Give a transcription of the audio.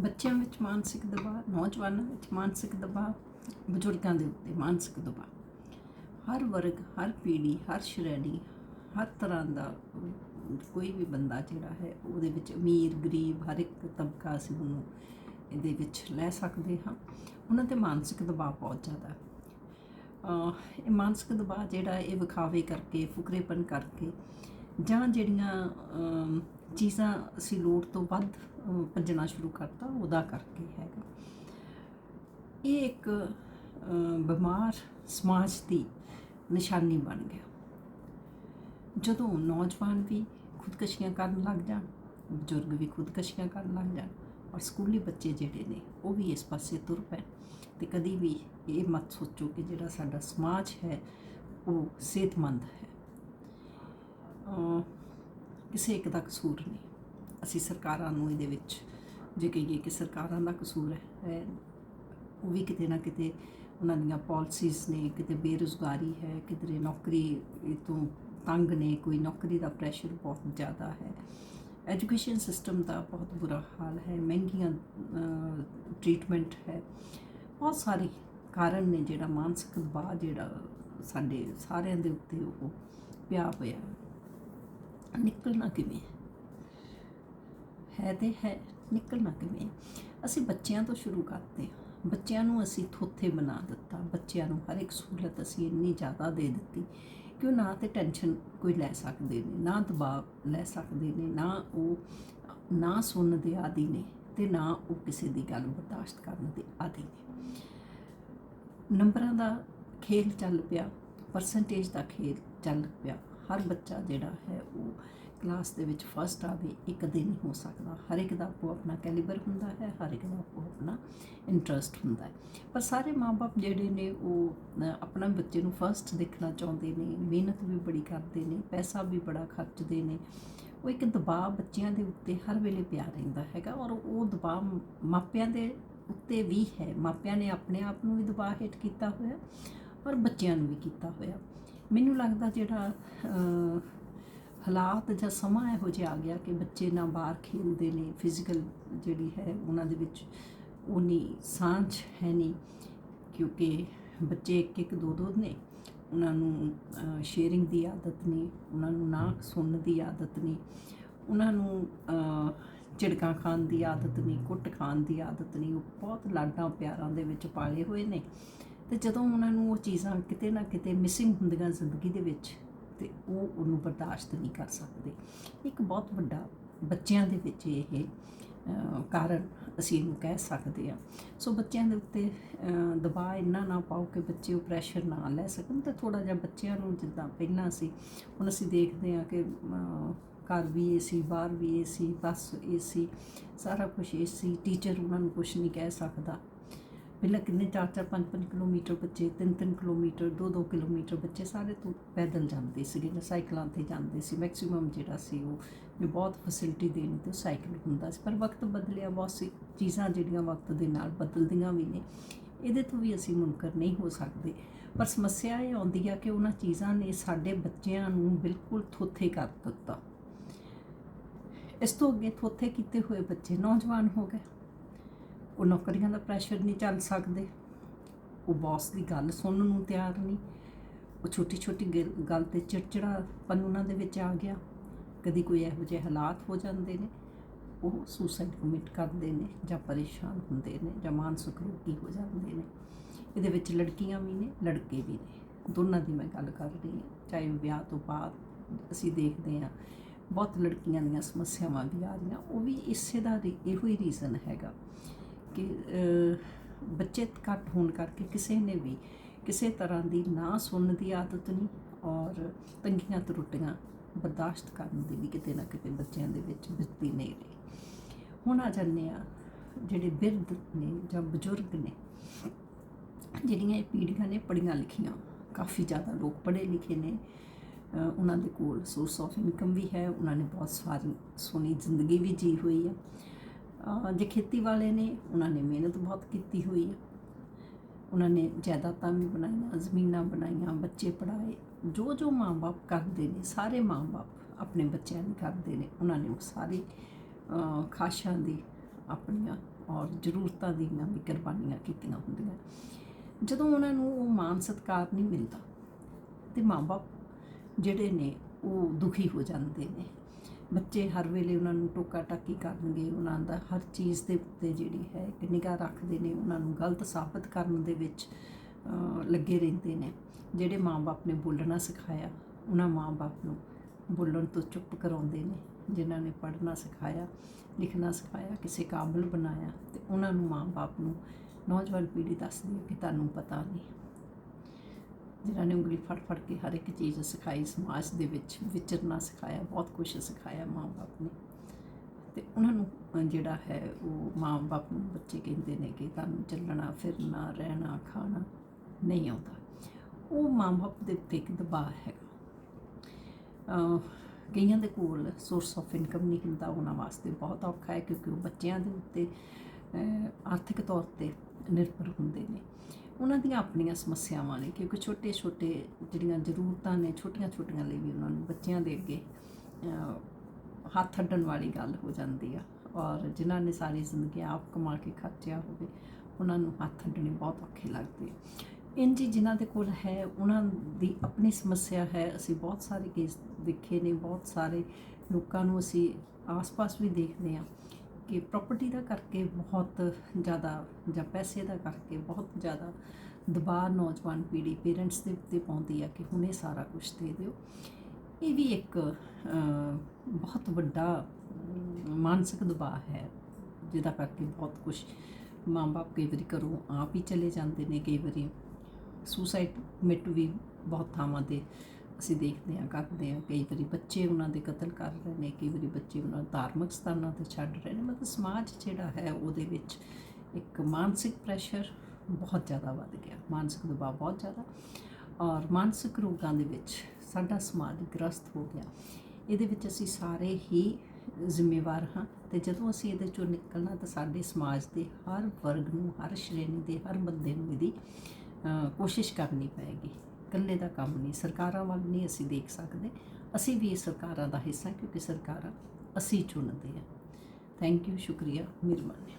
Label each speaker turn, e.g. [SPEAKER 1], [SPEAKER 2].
[SPEAKER 1] ਬੱਚਿਆਂ ਵਿੱਚ ਮਾਨਸਿਕ ਦਬਾਅ, ਨੌਜਵਾਨਾਂ ਵਿੱਚ ਮਾਨਸਿਕ ਦਬਾਅ, ਬਜ਼ੁਰਗਾਂ ਦੇ ਉੱਤੇ ਮਾਨਸਿਕ ਦਬਾਅ। ਹਰ ਵਰਗ, ਹਰ ਪੀੜ੍ਹੀ, ਹਰ ਸ਼੍ਰੇਣੀ, ਹਰ ਤਰ੍ਹਾਂ ਦਾ ਕੋਈ ਵੀ ਬੰਦਾ ਜਿਹੜਾ ਹੈ, ਉਹਦੇ ਵਿੱਚ ਅਮੀਰ, ਗਰੀਬ ਹਰ ਇੱਕ ਤਬਕਾ ਅਸੀਂ ਉਹਨੂੰ ਇਹਦੇ ਵਿੱਚ ਲੈ ਸਕਦੇ ਹਾਂ। ਉਹਨਾਂ ਤੇ ਮਾਨਸਿਕ ਦਬਾਅ ਬਹੁਤ ਜ਼ਿਆਦਾ ਇਹ ਮਾਨਸਿਕ ਦਬਾਅ ਜਿਹੜਾ ਇਹ ਵਿਖਾਵੇ ਕਰਕੇ, ਫੁਕਰੇਪਨ ਕਰਕੇ ਜਾਂ ਜਿਹੜੀਆਂ ਚੀਜ਼ਾਂ ਅਸੀਂ ਲੋੜ ਤੋਂ ਵੱਧ ਭੱਜਣਾ ਸ਼ੁਰੂ ਕਰਤਾ, ਉਹਦਾ ਕਰਕੇ ਹੈਗਾ। ਇਹ ਇੱਕ ਬਿਮਾਰ ਸਮਾਜ ਦੀ ਨਿਸ਼ਾਨੀ ਬਣ ਗਿਆ। ਜਦੋਂ ਨੌਜਵਾਨ ਵੀ ਖੁਦਕਸ਼ੀਆਂ ਕਰਨ ਲੱਗ ਜਾਣ, ਬਜ਼ੁਰਗ ਵੀ ਖੁਦਕਸ਼ੀਆਂ ਕਰਨ ਲੱਗ ਜਾਣ ਔਰ ਸਕੂਲੀ ਬੱਚੇ ਜਿਹੜੇ ਨੇ, ਉਹ ਵੀ ਇਸ ਪਾਸੇ ਤੁਰ ਪੈਣ ਤੇ ਕਦੀ ਵੀ ਇਹ ਮਤ ਸੋਚੋ ਕਿ ਜਿਹੜਾ ਸਾਡਾ ਸਮਾਜ ਹੈ, ਉਹ ਸਿਹਤਮੰਦ ਹੈ। ਕਿਸੇ ਇੱਕ ਦਾ ਕਸੂਰ ਨਹੀਂ। ਅਸੀਂ ਸਰਕਾਰਾਂ ਨੂੰ ਇਹਦੇ ਵਿੱਚ ਜੇ ਕਹੀਏ ਕਿ ਸਰਕਾਰਾਂ ਦਾ ਕਸੂਰ ਹੈ ਉਹ ਵੀ ਕਿਤੇ ਨਾ ਕਿਤੇ ਉਹਨਾਂ ਦੀਆਂ ਪਾਲਿਸੀਜ਼ ਨੇ, ਕਿਤੇ ਬੇਰੁਜ਼ਗਾਰੀ ਹੈ ਕਿਤੇ ਨੌਕਰੀ ਤੋਂ ਤੰਗ ਨੇ, ਕੋਈ ਨੌਕਰੀ ਦਾ ਪ੍ਰੈਸ਼ਰ ਬਹੁਤ ਜ਼ਿਆਦਾ ਹੈ। ਐਜੂਕੇਸ਼ਨ ਸਿਸਟਮ ਦਾ ਬਹੁਤ ਬੁਰਾ ਹਾਲ ਹੈ, ਮਹਿੰਗੀਆਂ ਟ੍ਰੀਟਮੈਂਟ ਹੈ। ਬਹੁਤ ਸਾਰੇ ਕਾਰਨ ਨੇ ਜਿਹੜਾ ਮਾਨਸਿਕ ਦਬਾਅ ਜਿਹੜਾ ਸਾਡੇ ਸਾਰਿਆਂ ਦੇ ਉੱਤੇ ਉਹ ਪਿਆ ਹੋਇਆ ਹੈ। ਨਿਕਲਣਾ ਕਿਵੇਂ ਹੈ? ਤੇ ਹੈ, ਨਿਕਲਣਾ ਕਿਵੇਂ ਅਸੀਂ ਬੱਚਿਆਂ ਤੋਂ ਸ਼ੁਰੂ ਕਰਦੇ ਹਾਂ। ਬੱਚਿਆਂ ਨੂੰ ਅਸੀਂ ਥੋਥੇ ਬਣਾ ਦਿੱਤਾ। ਬੱਚਿਆਂ ਨੂੰ ਹਰ ਇੱਕ ਸਹੂਲਤ ਅਸੀਂ ਇੰਨੀ ਜ਼ਿਆਦਾ ਦੇ ਦਿੱਤੀ ਕਿ ਉਹ ਨਾ ਤੇ ਟੈਨਸ਼ਨ ਕੋਈ ਲੈ ਸਕਦੇ ਨੇ, ਨਾ ਦਬਾਅ ਲੈ ਸਕਦੇ ਨੇ, ਨਾ ਉਹ, ਨਾ ਸੁਣਨ ਦੇ ਆਦੀ ਨੇ ਤੇ ਨਾ ਉਹ ਕਿਸੇ ਦੀ ਗੱਲ ਬਰਦਾਸ਼ਤ ਕਰਨ ਦੇ ਆਦੀ ਨੇ। ਨੰਬਰਾਂ ਦਾ ਖੇਲ ਚੱਲ ਪਿਆ ਪਰਸੈਂਟੇਜ ਦਾ ਖੇਲ ਚੱਲ ਪਿਆ। ਹਰ ਬੱਚਾ ਜਿਹੜਾ ਹੈ ਉਹ ਕਲਾਸ ਦੇ ਵਿੱਚ ਫਸਟ ਆਵੇ ਇੱਕ ਦਿਨ ਹੋ ਸਕਦਾ। ਹਰ ਇੱਕ ਦਾ ਆਪੋ ਆਪਣਾ ਕੈਲੀਬਰ ਹੁੰਦਾ ਹੈ, ਹਰ ਇੱਕ ਦਾ ਆਪੋ ਆਪਣਾ ਇੰਟਰਸਟ ਹੁੰਦਾ ਹੈ। ਪਰ ਸਾਰੇ ਮਾਪੇ ਜਿਹੜੇ ਨੇ ਉਹ ਆਪਣਾ ਬੱਚੇ ਨੂੰ ਫਸਟ ਦੇਖਣਾ ਚਾਹੁੰਦੇ ਨੇ, ਮਿਹਨਤ ਵੀ ਬੜੀ ਕਰਦੇ ਨੇ, ਪੈਸਾ ਵੀ ਬੜਾ ਖਰਚਦੇ ਨੇ। ਉਹ ਇੱਕ ਦਬਾਅ ਬੱਚਿਆਂ ਦੇ ਉੱਤੇ ਹਰ ਵੇਲੇ ਪਿਆ ਰਹਿੰਦਾ ਹੈਗਾ ਔਰ ਉਹ ਦਬਾਅ ਮਾਪਿਆਂ ਦੇ ਉੱਤੇ ਵੀ ਹੈ। ਮਾਪਿਆਂ ਨੇ ਆਪਣੇ ਆਪ ਨੂੰ ਵੀ ਦਬਾਅ ਹੇਠ ਕੀਤਾ ਹੋਇਆ ਔਰ ਬੱਚਿਆਂ ਨੂੰ ਵੀ ਕੀਤਾ ਹੋਇਆ। ਮੈਨੂੰ ਲੱਗਦਾ ਜਿਹੜਾ ਹਾਲਾਤ ਜਾਂ ਸਮਾਂ ਇਹੋ ਜਿਹਾ ਆ ਗਿਆ ਕਿ ਬੱਚੇ ਨਾ ਬਾਹਰ ਖੇਡਦੇ ਨੇ ਫਿਜ਼ੀਕਲ ਜਿਹੜੀ ਹੈ ਉਹਨਾਂ ਦੇ ਵਿੱਚ ਉਨੀ ਸਾਂਝ ਹੈ ਨਹੀਂ, ਕਿਉਂਕਿ ਬੱਚੇ ਇੱਕ ਇੱਕ ਦੋ ਦੋ ਨੇ। ਉਹਨਾਂ ਨੂੰ ਸ਼ੇਅਰਿੰਗ ਦੀ ਆਦਤ ਨਹੀਂ, ਉਹਨਾਂ ਨੂੰ ਨਾ ਸੁਣਨ ਦੀ ਆਦਤ ਨਹੀਂ। ਉਹਨਾਂ ਨੂੰ ਝਿੜਕਾਂ ਖਾਣ ਦੀ ਆਦਤ ਨਹੀਂ, ਕੁੱਟ ਖਾਣ ਦੀ ਆਦਤ ਨਹੀਂ। ਉਹ ਬਹੁਤ ਲਾਡਾਂ ਪਿਆਰਾਂ ਦੇ ਵਿੱਚ ਪਾਲੇ ਹੋਏ ਨੇ। ਤੇ ਜਦੋਂ ਉਹਨਾਂ ਨੂੰ ਉਹ ਚੀਜ਼ਾਂ ਕਿਤੇ ਨਾ ਕਿਤੇ ਮਿਸਿੰਗ ਹੁੰਦੀਆਂ ਜ਼ਿੰਦਗੀ ਦੇ ਵਿੱਚ, ਤੇ ਉਹ ਉਹਨੂੰ ਬਰਦਾਸ਼ਤ ਨਹੀਂ ਕਰ ਸਕਦੇ। ਇੱਕ ਬਹੁਤ ਵੱਡਾ ਬੱਚਿਆਂ ਦੇ ਵਿੱਚ ਇਹ ਕਾਰਨ ਅਸੀਂ ਇਹਨੂੰ ਕਹਿ ਸਕਦੇ ਹਾਂ। ਸੋ ਬੱਚਿਆਂ ਦੇ ਉੱਤੇ ਦਬਾਅ ਇੰਨਾ ਨਾ ਪਾਓ ਕਿ ਬੱਚੇ ਉਹ ਪ੍ਰੈਸ਼ਰ ਨਾ ਲੈ ਸਕਣ ਤੇ ਥੋੜਾ ਜਿਹਾ ਬੱਚਿਆਂ ਨੂੰ ਜਿੱਦਾਂ ਪਹਿਲਾਂ ਸੀ, ਹੁਣ ਅਸੀਂ ਦੇਖਦੇ ਹਾਂ ਕਿ ਘਰ ਵੀ ਏਸੀ ਬਾਹਰ ਵੀ ਏਸੀ ਬੱਸ ਏਸੀ ਸਾਰਾ ਕੁਝ ਏਸੀ ਟੀਚਰ ਉਹਨਾਂ ਨੂੰ ਕੁਝ ਨਹੀਂ ਕਹਿ ਸਕਦਾ। ਪਹਿਲਾਂ ਕਿੰਨੇ 4-4 5-5 ਕਿਲੋਮੀਟਰ ਬੱਚੇ 3-3 ਕਿਲੋਮੀਟਰ 2-2 ਕਿਲੋਮੀਟਰ ਬੱਚੇ ਸਾਰੇ ਤੋਂ ਪੈਦਲ ਜਾਂਦੇ ਸੀਗੇ ਜਾਂ ਸਾਈਕਲਾਂ ਤੇ ਜਾਂਦੇ ਸੀ। ਮੈਕਸਿਮਮ ਜਿਹੜਾ ਸੀ ਉਹ ਜੋ ਬਹੁਤ ਫੈਸਿਲਿਟੀ ਦੇਣੀ ਤੇ ਸਾਈਕਲ ਹੁੰਦਾ ਸੀ। ਪਰ ਵਕਤ ਬਦਲਿਆ, ਬਹੁਤ ਸੀ ਚੀਜ਼ਾਂ ਜਿਹੜੀਆਂ ਵਕਤ ਦੇ ਨਾਲ ਬਦਲਦੀਆਂ ਵੀ ਨੇ। ਇਹਦੇ ਤੋਂ ਵੀ ਅਸੀਂ ਮੁਨਕਰ ਨਹੀਂ ਹੋ ਸਕਦੇ। ਪਰ ਸਮੱਸਿਆ ਇਹ ਆਉਂਦੀ ਆ ਕਿ ਉਹਨਾਂ ਚੀਜ਼ਾਂ ਨੇ ਸਾਡੇ ਬੱਚਿਆਂ ਨੂੰ ਬਿਲਕੁਲ ਥੋਥੇ ਕਰ ਦਿੱਤਾ। ਇਸ ਤੋਂ ਅੱਗੇ ਥੋਥੇ ਕੀਤੇ ਹੋਏ ਬੱਚੇ ਨੌਜਵਾਨ ਹੋ ਗਏ। ਉਹ ਨੌਕਰੀਆਂ ਦਾ ਪ੍ਰੈਸ਼ਰ ਨਹੀਂ ਚੱਲ ਸਕਦੇ। ਉਹ ਬੌਸ ਦੀ ਗੱਲ ਸੁਣਨ ਨੂੰ ਤਿਆਰ ਨਹੀਂ। ਉਹ ਛੋਟੀ ਛੋਟੀ ਗਿਲ- ਗੱਲ ਤੇ ਚਿੜਚਿੜਾਪਨ ਉਹਨਾਂ ਦੇ ਵਿੱਚ ਆ ਗਿਆ। ਕਦੀ ਕੋਈ ਇਹੋ ਜਿਹੇ ਹਾਲਾਤ ਹੋ ਜਾਂਦੇ ਨੇ। ਉਹ ਸੁਸਾਈਡ ਕਮਿਟ ਕਰਦੇ ਨੇ ਜਾਂ ਪਰੇਸ਼ਾਨ ਹੁੰਦੇ ਨੇ ਜਾਂ ਮਾਨਸਿਕ ਰੋਗੀ ਹੋ ਜਾਂਦੇ ਨੇ। ਇਹਦੇ ਵਿੱਚ ਲੜਕੀਆਂ ਵੀ ਨੇ, ਲੜਕੇ ਵੀ ਨੇ। ਦੋਨਾਂ ਦੀ ਮੈਂ ਗੱਲ ਕਰ ਰਹੀ ਹਾਂ। ਚਾਹੇ ਵਿਆਹ ਤੋਂ ਬਾਅਦ ਅਸੀਂ ਦੇਖਦੇ ਹਾਂ। ਬਹੁਤ ਲੜਕੀਆਂ ਦੀਆਂ ਸਮੱਸਿਆਵਾਂ ਵੀ ਆ ਰਹੀਆਂ। ਉਹ ਵੀ ਇਸੇ ਦਾ ਰੀ- ਇਹੋ ਹੀ ਰੀਜ਼ਨ ਹੈਗਾ। ਕਿ ਬੱਚੇ ਘੱਟ ਹੋਣ ਕਰਕੇ ਕਿਸੇ ਨੇ ਵੀ ਕਿਸੇ ਤਰ੍ਹਾਂ ਦੀ ਨਾ ਸੁਣਨ ਦੀ ਆਦਤ ਨਹੀਂ ਔਰ ਤੰਗੀਆਂ ਤਰੁੱਟੀਆਂ ਬਰਦਾਸ਼ਤ ਕਰਨ ਦੀ ਵੀ ਕਿਤੇ ਨਾ ਕਿਤੇ ਬੱਚਿਆਂ ਦੇ ਵਿੱਚ ਬਿਰਤੀ ਨਹੀਂ ਰਹੀ। ਹੁਣ ਆ ਜਾਂਦੇ ਆ ਜਿਹੜੇ ਬਿਰਧ ਨੇ ਜਾਂ ਬਜ਼ੁਰਗ ਨੇ, ਜਿਹੜੀਆਂ ਇਹ ਪੀੜ੍ਹੀਆਂ ਨੇ ਪੜ੍ਹੀਆਂ ਲਿਖੀਆਂ, ਕਾਫੀ ਜ਼ਿਆਦਾ ਲੋਕ ਪੜ੍ਹੇ ਲਿਖੇ ਨੇ ਉਹਨਾਂ ਦੇ ਕੋਲ ਸੋਰਸ ਆਫ ਇਨਕਮ ਵੀ ਹੈ, ਉਹਨਾਂ ਨੇ ਬਹੁਤ ਸਾਰੀ ਸੋਹਣੀ ਜ਼ਿੰਦਗੀ ਵੀ ਜੀ ਹੋਈ ਹੈ। ਜੇ ਖੇਤੀ ਵਾਲੇ ਨੇ, ਉਹਨਾਂ ਨੇ ਮਿਹਨਤ ਬਹੁਤ ਕੀਤੀ ਹੋਈ ਹੈ। ਉਹਨਾਂ ਨੇ ਜਾਇਦਾਦਾਂ ਵੀ ਬਣਾਈਆਂ, ਜ਼ਮੀਨਾਂ ਬਣਾਈਆਂ, ਬੱਚੇ ਪੜਾਏ ਜੋ ਜੋ ਮਾਂ-ਬਾਪ ਕਰਦੇ ਨੇ, ਸਾਰੇ ਮਾਂ-ਬਾਪ ਆਪਣੇ ਬੱਚਿਆਂ ਨੂੰ ਕਰਦੇ ਨੇ। ਉਹਨਾਂ ਨੇ ਉਹ ਸਾਰੀ ਖਾਸ਼ਾਂ ਦੀ ਆਪਣੀਆਂ ਔਰ ਜ਼ਰੂਰਤਾਂ ਦੀਆਂ ਵੀ ਕੁਰਬਾਨੀਆਂ ਕੀਤੀਆਂ ਹੁੰਦੀਆਂ। ਜਦੋਂ ਉਹਨਾਂ ਨੂੰ ਉਹ ਮਾਨ ਸਤਿਕਾਰ ਨਹੀਂ ਮਿਲਦਾ, ਤੇ ਬਾਪ ਜਿਹੜੇ ਨੇ, ਉਹ ਦੁਖੀ ਹੋ ਜਾਂਦੇ ਨੇ। ਬੱਚੇ ਹਰ ਵੇਲੇ ਉਹਨਾਂ ਨੂੰ ਟੋਕਾ ਟਾਕੀ ਕਰਨਗੇ, ਉਹਨਾਂ ਦਾ ਹਰ ਚੀਜ਼ ਦੇ ਉੱਤੇ ਜਿਹੜੀ ਹੈ ਇੱਕ ਨਿਗਾਹ ਰੱਖਦੇ ਨੇ, ਉਹਨਾਂ ਨੂੰ ਗਲਤ ਸਾਬਤ ਕਰਨ ਦੇ ਵਿੱਚ ਲੱਗੇ ਰਹਿੰਦੇ ਨੇ। ਜਿਹੜੇ ਮਾਂ ਬਾਪ ਨੇ ਬੋਲਣਾ ਸਿਖਾਇਆ, ਉਹਨਾਂ ਮਾਂ ਬਾਪ ਨੂੰ ਬੋਲਣ ਤੋਂ ਚੁੱਪ ਕਰਾਉਂਦੇ ਨੇ, ਜਿਨ੍ਹਾਂ ਨੇ ਪੜ੍ਹਨਾ ਸਿਖਾਇਆ, ਲਿਖਣਾ ਸਿਖਾਇਆ, ਕਿਸੇ ਕਾਬਲ ਬਣਾਇਆ, ਤੇ ਉਹਨਾਂ ਨੂੰ ਮਾਂ ਬਾਪ ਨੂੰ ਨੌਜਵਾਨ ਪੀੜ੍ਹੀ ਦੱਸਦੀ ਹੈ ਕਿ ਤੁਹਾਨੂੰ ਪਤਾ ਨਹੀਂ। ਜਿਨ੍ਹਾਂ ਨੇ ਉਂਗਲੀ ਫੜ ਫੜ ਕੇ ਹਰ ਇੱਕ ਚੀਜ਼ ਸਿਖਾਈ, ਸਮਾਜ ਦੇ ਵਿੱਚ ਵਿਚਰਨਾ ਸਿਖਾਇਆ, ਬਹੁਤ ਕੁਝ ਸਿਖਾਇਆ ਮਾਂ-ਬਾਪ ਨੇ। ਤੇ ਉਹਨਾਂ ਨੂੰ ਜਿਹੜਾ ਹੈ, ਉਹ ਮਾਂ-ਬਾਪ ਨੂੰ ਬੱਚੇ ਕਹਿੰਦੇ ਨੇ ਕਿ ਤੁਹਾਨੂੰ ਚੱਲਣਾ, ਫਿਰਨਾ, ਰਹਿਣਾ, ਖਾਣਾ ਨਹੀਂ ਆਉਂਦਾ। ਉਹ ਮਾਂ-ਬਾਪ ਦੇ ਉੱਤੇ ਇੱਕ ਦਬਾਅ ਹੈਗਾ। ਕਈਆਂ ਦੇ ਕੋਲ ਸੋਰਸ ਆਫ ਇਨਕਮ ਨਹੀਂ ਹੁੰਦਾ, ਉਹਨਾਂ ਵਾਸਤੇ ਬਹੁਤ ਔਖਾ ਹੈ ਕਿਉਂਕਿ ਉਹ ਬੱਚਿਆਂ ਦੇ ਉੱਤੇ ਆਰਥਿਕ ਤੌਰ ਤੇ ਨਿਰਭਰ ਹੁੰਦੇ ਨੇ। ਉਹਨਾਂ ਦੀਆਂ ਆਪਣੀਆਂ ਸਮੱਸਿਆਵਾਂ ਨੇ, ਕਿਉਂਕਿ ਛੋਟੇ ਛੋਟੇ ਜਿਹੜੀਆਂ ਜ਼ਰੂਰਤਾਂ ਨੇ ਛੋਟੀਆਂ ਛੋਟੀਆਂ ਲਈ ਵੀ ਉਹਨਾਂ ਨੂੰ ਬੱਚਿਆਂ ਦੇ ਅੱਗੇ ਹੱਥ ਅੱਡਣ ਵਾਲੀ ਗੱਲ ਹੋ ਜਾਂਦੀ ਆ। ਔਰ ਜਿਨ੍ਹਾਂ ਨੇ ਸਾਰੀ ਜ਼ਿੰਦਗੀ ਆਪ ਕਮਾ ਕੇ ਖਰਚਿਆ ਹੋਵੇ, ਉਹਨਾਂ ਨੂੰ ਹੱਥ ਅੱਡਣੇ ਬਹੁਤ ਔਖੇ ਲੱਗਦੇ ਆ। ਇੰਜ ਹੀ ਜਿਨ੍ਹਾਂ ਦੇ ਕੋਲ ਹੈ, ਉਹਨਾਂ ਦੀ ਆਪਣੀ ਸਮੱਸਿਆ ਹੈ, ਅਸੀਂ ਬਹੁਤ ਸਾਰੇ ਕੇਸ ਦੇਖੇ ਨੇ, ਬਹੁਤ ਸਾਰੇ ਲੋਕਾਂ ਨੂੰ ਅਸੀਂ ਆਸ-ਪਾਸ ਵੀ ਦੇਖਦੇ ਹਾਂ। ਕਿ ਪ੍ਰਾਪਰਟੀ ਦਾ ਕਰਕੇ ਬਹੁਤ ਜ਼ਿਆਦਾ ਜਾਂ ਪੈਸੇ ਦਾ ਕਰਕੇ ਬਹੁਤ ਜ਼ਿਆਦਾ ਦਬਾਅ ਨੌਜਵਾਨ ਪੀੜ੍ਹੀ ਪੇਰੈਂਟਸ ਦੇ ਉੱਤੇ ਪਾਉਂਦੀ ਆ ਕਿ ਹੁਣੇ ਸਾਰਾ ਕੁਝ ਦੇ ਦਿਓ। ਇਹ ਵੀ ਇੱਕ ਬਹੁਤ ਵੱਡਾ ਮਾਨਸਿਕ ਦਬਾਅ ਹੈ, ਜਿਹਦਾ ਕਰਕੇ ਬਹੁਤ ਕੁਝ ਮਾਂ-ਬਾਪ ਕਈ ਵਾਰੀ ਘਰੋਂ ਆਪ ਹੀ ਚਲੇ ਜਾਂਦੇ ਨੇ, ਕਈ ਵਾਰੀ ਸੁਸਾਈਡ ਮਿਟ ਵੀ ਬਹੁਤ ਥਾਵਾਂ ਤੇ ਅਸੀਂ ਦੇਖਦੇ ਹਾਂ, ਕਰਦੇ ਹਾਂ। ਕਈ ਵਾਰੀ ਬੱਚੇ ਉਹਨਾਂ ਦੇ ਕਤਲ ਕਰ ਰਹੇ ਨੇ, ਕਈ ਵਾਰੀ ਬੱਚੇ ਉਹਨਾਂ ਨੂੰ ਧਾਰਮਿਕ ਸਥਾਨਾਂ ਤੇ ਛੱਡ ਰਹੇ ਨੇ। ਮਤਲਬ ਸਮਾਜ ਜਿਹੜਾ ਹੈ, ਉਹਦੇ ਵਿੱਚ ਇੱਕ ਮਾਨਸਿਕ ਪ੍ਰੈਸ਼ਰ ਬਹੁਤ ਜ਼ਿਆਦਾ ਵੱਧ ਗਿਆ। ਮਾਨਸਿਕ ਦਬਾਅ ਬਹੁਤ ਜ਼ਿਆਦਾ। ਔਰ ਮਾਨਸਿਕ ਰੋਗਾਂ ਦੇ ਵਿੱਚ ਸਾਡਾ ਸਮਾਜ ਗ੍ਰਸਤ ਹੋ ਗਿਆ। ਇਹਦੇ ਵਿੱਚ ਅਸੀਂ ਸਾਰੇ ਹੀ ਜ਼ਿੰਮੇਵਾਰ ਹਾਂ ਤੇ ਜਦੋਂ ਅਸੀਂ ਇਹਦੇ ਚੋਂ ਨਿਕਲਣਾ, ਤਾਂ ਸਾਡੇ ਸਮਾਜ ਦੇ ਹਰ ਵਰਗ ਨੂੰ, ਹਰ ਸ਼੍ਰੇਣੀ ਦੇ, ਹਰ ਬੰਦੇ ਨੂੰ ਇਹਦੀ ਕੋਸ਼ਿਸ਼ ਕਰਨੀ ਪਏਗੀ। ਇਕੱਲੇ ਦਾ ਕੰਮ ਨਹੀਂ, ਸਰਕਾਰਾਂ ਵੱਲ ਨਹੀਂ ਅਸੀਂ ਦੇਖ ਸਕਦੇ। ਅਸੀਂ ਵੀ ਇਹ ਸਰਕਾਰਾਂ ਦਾ ਹਿੱਸਾ ਕਿਉਂਕਿ ਸਰਕਾਰਾਂ ਅਸੀਂ ਚੁਣਦੇ ਹਾਂ। ਥੈਂਕ ਯੂ ਸ਼ੁਕਰੀਆ, ਮਿਹਰਬਾਨੀ।